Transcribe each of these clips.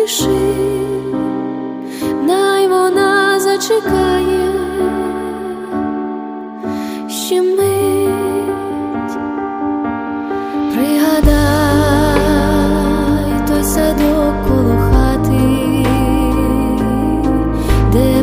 спіши, най вона зачекає, ще мить. Пригадай той садок коло хати, де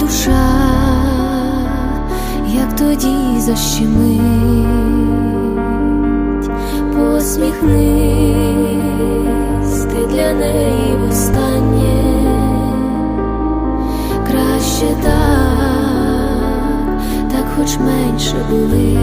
Найдуша, як тоді защемить, посміхнись ти для неї востаннє, краще так, так хоч менше були.